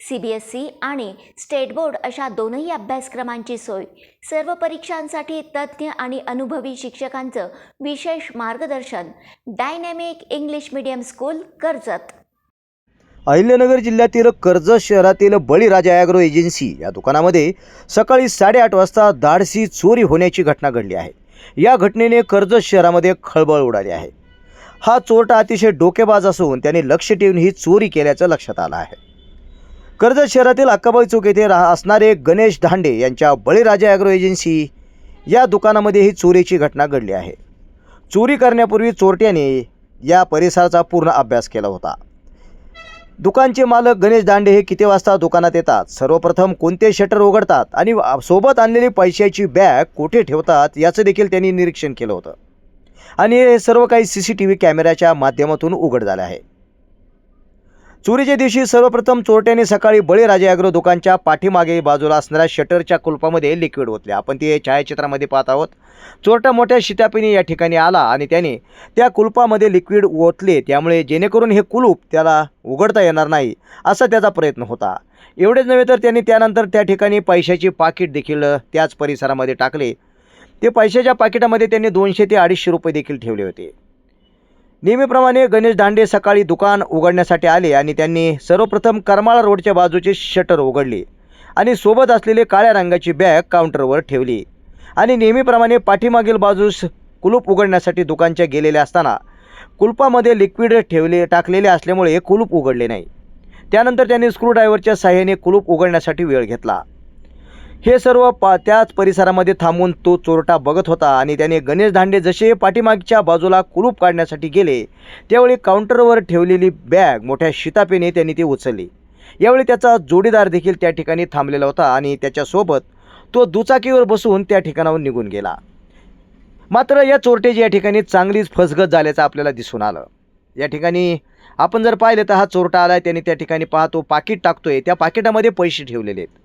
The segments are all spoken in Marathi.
सी बी एस ई आणि स्टेट बोर्ड अशा दोनही अभ्यासक्रमांची सोय. सर्व परीक्षांसाठी तज्ज्ञ आणि अनुभवी शिक्षकांचं विशेष मार्गदर्शन. Dynamic English medium school Karjat. Ahilyanagar जिल्ह्यातील कर्जत शहरातील बळीराजा ॲग्रो एजन्सी या दुकानामध्ये सकाळी साडेआठ वाजता धाडसी चोरी होण्याची घटना घडली आहे. या घटनेने कर्जत शहरामध्ये खळबळ उडाली आहे. हा चोरटा अतिशय डोकेबाज असून त्याने लक्ष ठेवून ही चोरी केल्याचं लक्षात आलं आहे. कर्जत शहरातील अक्काबाई चौक येथे राह असणारे गणेश धांडे यांच्या बळीराजा ॲग्रो एजन्सी या दुकानामध्ये ही चोरीची घटना घडली आहे. चोरी करण्यापूर्वी चोरट्याने या परिसराचा पूर्ण अभ्यास केला होता. दुकानचे मालक गणेश दांडे हे किती वाजता दुकानात येतात? सर्वप्रथम कोणते शटर उघडतात आणि सोबत आणलेली पैशाची बॅग कुठे ठेवतात? याचं देखील त्यांनी निरीक्षण केलं होतं. आणि हे सर्व काही सी सी टी व्ही कॅमेऱ्याच्या माध्यमातून उघड झालं आहे. चोरीच्या दिवशी सर्वप्रथम चोरट्याने सकाळी बळीराजे अॅग्रो दुकानच्या पाठीमागे बाजूला असणाऱ्या शटरच्या कुलपामध्ये लिक्विड ओतले. आपण ते छायाचित्रामध्ये पाहत आहोत. चोरटा मोठ्या शितापीने या ठिकाणी आला आणि त्याने त्या कुलपामध्ये लिक्विड ओतले. त्यामुळे जेणेकरून हे कुलूप त्याला उघडता येणार नाही असा त्याचा प्रयत्न होता. एवढेच नव्हे तर त्यांनी त्यानंतर त्या ठिकाणी पैशाची पाकिट देखील त्याच परिसरामध्ये टाकले. ते पैशाच्या पाकिटामध्ये त्यांनी दोनशे ते अडीचशे रुपये देखील ठेवले होते. नेहमीप्रमाणे गणेश दांडे सकाळी दुकान उघडण्यासाठी आले आणि त्यांनी सर्वप्रथम करमाळा रोडच्या बाजूचे शटर उघडले आणि सोबत असलेली काळ्या रंगाची बॅग काउंटरवर ठेवली. आणि नेहमीप्रमाणे पाठीमागील बाजूस कुलूप उघडण्यासाठी दुकानच्या गेलेले असताना कुलपामध्ये लिक्विड ठेवले टाकलेले असल्यामुळे कुलूप उघडले नाही. त्यानंतर त्यांनी स्क्रूड्रायव्हरच्या साह्याने कुलूप उघडण्यासाठी वेळ घेतला. हे सर्व पा त्याच परिसरामध्ये थांबून तो चोरटा बघत होता आणि त्याने गणेश धांडे जसे पाठीमागच्या बाजूला कुलूप काढण्यासाठी गेले त्यावेळी काउंटरवर ठेवलेली बॅग मोठ्या शितापेने त्यांनी ती उचलली. यावेळी त्याचा जोडीदार देखील त्या ठिकाणी थांबलेला होता आणि त्याच्यासोबत तो दुचाकीवर बसून त्या ठिकाणाहून निघून गेला. मात्र या चोरट्याची या ठिकाणी चांगलीच फसगत झाल्याचं आपल्याला दिसून आलं. या ठिकाणी आपण जर पाहिलं तर हा चोरटा आला आहे त्याने त्या ठिकाणी पाहतो पाकिट टाकतोय त्या पाकिटामध्ये पैसे ठेवलेले आहेत.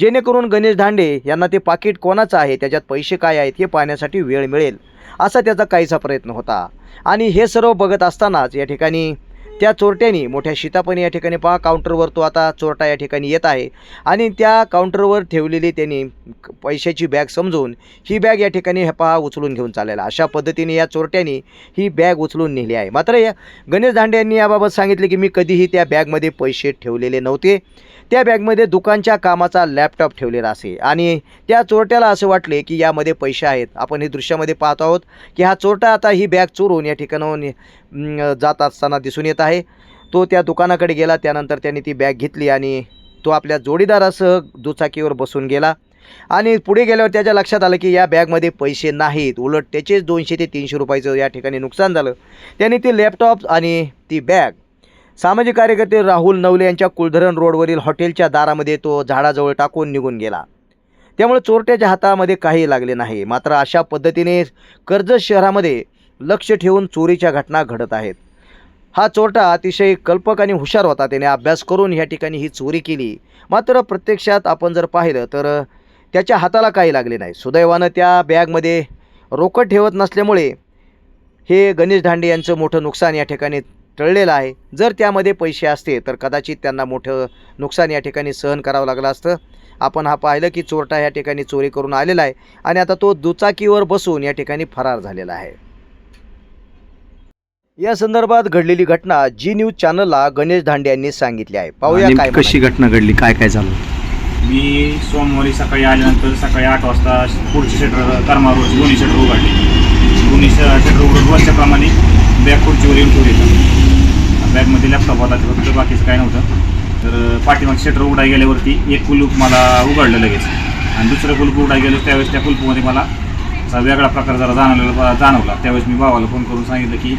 जेणेकरून गणेश धांडे यांना ते पाकिट कोणाचं आहे त्याच्यात पैसे काय आहेत हे पाहण्यासाठी वेळ मिळेल असा त्याचा काहीसा प्रयत्न होता. आणि हे सर्व बघत असतानाच या ठिकाणी त्या चोरट्यानी मोठ्या शितापणे या ठिकाणी पहा काउंटरवर तो आता चोरटा या ठिकाणी येत आहे. आणि त्या काउंटरवर ठेवलेली त्यांनी पैशाची बॅग समजून ही बॅग या ठिकाणी हे पहा उचलून घेऊन चाललेला. अशा पद्धतीने या चोरट्यानी ही बॅग उचलून नेली आहे. मात्र या गणेश दांडे यांनी याबाबत सांगितले की मी कधीही त्या बॅगमध्ये पैसे ठेवलेले नव्हते. त्या बॅगमध्ये दुकानच्या कामाचा लॅपटॉप ठेवलेला असे. आणि त्या चोरट्याला असं वाटले की यामध्ये पैसे आहेत. आपण हे दृश्यामध्ये पाहत आहोत की हा चोरटा आता ही बॅग चोरून या ठिकाणाहून जात असताना दिसून येत आहे. तो त्या दुकानाकडे गेला. त्यानंतर त्याने ती बॅग घेतली आणि तो आपल्या जोडीदारासह दुचाकीवर बसून गेला. आणि पुढे गेल्यावर त्याच्या लक्षात आलं की या बॅगमध्ये पैसे नाहीत. उलट त्याचेच दोनशे ते तीनशे रुपयाचं या ठिकाणी नुकसान झालं. त्याने ती लॅपटॉप आणि ती बॅग सामाजिक कार्यकर्ते राहुल नवले यांच्या कुलधरण रोडवरील हॉटेलच्या दारामध्ये तो झाडाजवळ टाकून निघून गेला. त्यामुळे चोरट्याच्या हातामध्ये काही लागले नाही. मात्र अशा पद्धतीने कर्जत शहरामध्ये लक्ष ठेवून चोरीच्या घटना घडत आहेत. हा चोरटा अतिशय कल्पक आणि हुशार होता. त्याने अभ्यास करून या ठिकाणी ही चोरी केली. मात्र प्रत्यक्षात आपण जर पाहिलं तर त्याच्या हाताला काही लागले नाही. सुदैवानं त्या बॅगमध्ये रोकड ठेवत नसल्यामुळे हे गणेश धांडे यांचं मोठं नुकसान या ठिकाणी टळलेलं आहे. जर त्यामध्ये पैसे असते तर कदाचित त्यांना मोठं नुकसान या ठिकाणी सहन करावं लागलं असतं. आपण हा पाहिलं की चोरटा या ठिकाणी चोरी करून आलेला आहे आणि आता तो दुचाकीवर बसून या ठिकाणी फरार झालेला आहे. या संदर्भात घडलेली घटना जी न्यूज चॅनलला गणेश धांडे यांनी सांगितली आहे. पाहूया काय कशी घटना घडली? काय काय झालं? मी सोमवारी सकाळी आल्यानंतर सकाळी आठ वाजता पुढची शटर कर्मा रोड दोन्ही शटर उघडली. दोन्ही शटर उघडून रोजच्या प्रमाणे बॅग खुर्चीवर येऊन ठेवली बॅगमध्ये लॅपटॉप होता ते फक्त बाकीचं काय नव्हतं. तर पाठीमाग शटर उघडाय गेल्यावरती एक कुलूप मला उघडलं लगेच. आणि दुसरं कुलूप उडाय गेलं त्यावेळेस त्या कुलूपमध्ये मला असा वेगळा प्रकार जरा जाणवलेला जाणवला. त्यावेळेस मी भावाला फोन करून सांगितलं की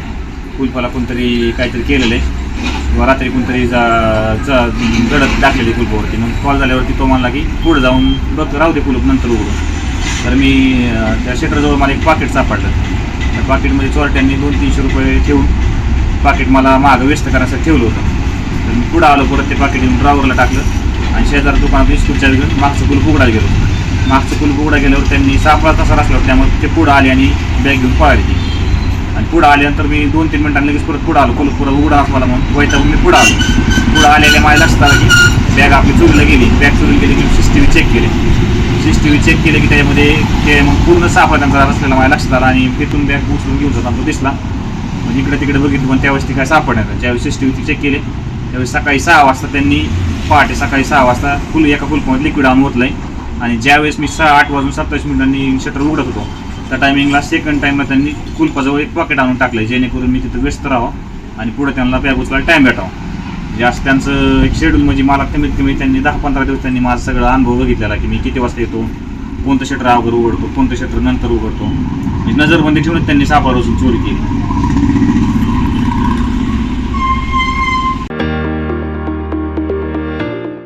कुलपाला कोणतरी काहीतरी केलेलं आहे. किंवा रात्री कोणतरी जा- जा- गडद टाकलेली कुलपावरती. मग कॉल झाल्यावरती तो म्हणला की पुढे जाऊन बघ राहू दे कुलूप नंतर उघडून तर मी त्या शेटरजवळ मला एक पाकिट सापडलं. त्या पाकिटमध्ये चोरट्यांनी दोन तीनशे रुपये ठेवून पाकिट मला मागं व्यस्त करायसाठी ठेवलं होतं. तर मी पुढं आलो परत ते पाकिट येऊन ड्रायव्हरला टाकलं आणि शेजार दुकानात बिस्कुटच्या घेऊन मागचं कुल फुगडा गेलो. मागचं कुल फुगडा गेल्यावर त्यांनी सापळा तसा असल्यावर त्यामुळे ते पुढं आले आणि बॅग घेऊन पळाली ती. आणि पुढं आल्यानंतर मी दोन तीन मिनटांनी लगेच परत पुढं आलो कुलूप पुढं उघडा असं मला म्हणून. वैतागून मी पुढं आलो. पुढं आलेल्या माझ्या लक्षात आलं की बॅग आपली चोरीला गेली. बॅग चोरीला गेली की सी टी व्ही चेक केले. सी टी व्ही चेक केले की त्याच्यामध्ये ते मग पूर्ण साफा त्यांचा असलेला माझ्या लक्षात आला आणि तिथून बॅग उचलून घेऊन जाताना तो दिसला. म्हणजे इकडे तिकडे बघितलं पण त्यावेळेस ती काय सापडणार ज्यावेळेस सी टी व्ही चेक केले त्यावेळेस सकाळी सहा वाजता त्यांनी पहाटे सकाळी सहा वाजता फुल एका फुलपमध्ये लिक्विड आणून आहे आणि ज्यावेळेस मी सहा आठ वाजून सत्तावीस मिनिटांनी शटर उघडत होतो त्या टायमिंगला सेकंड टाईमला त्यांनी कुलपाजवळ एक पॉकेट आणून टाकलंय जेणेकरून मी तिथं व्यस्त राहावं आणि पुढे त्यांना बॅग उचलायला टाईम भेटावा. म्हणजे असं त्यांचं एक शेड्यूल म्हणजे मला कमीत कमी त्यांनी दहा पंधरा दिवस त्यांनी माझा सगळा अनुभव बघितलेला की मी किती वाजता येतो कोणतं शटर अगोदर उघडतो कोणतं शटर नंतर उघडतो. म्हणजे नजरबंदी ठेवून त्यांनी सापळा रोजून चोरी केली.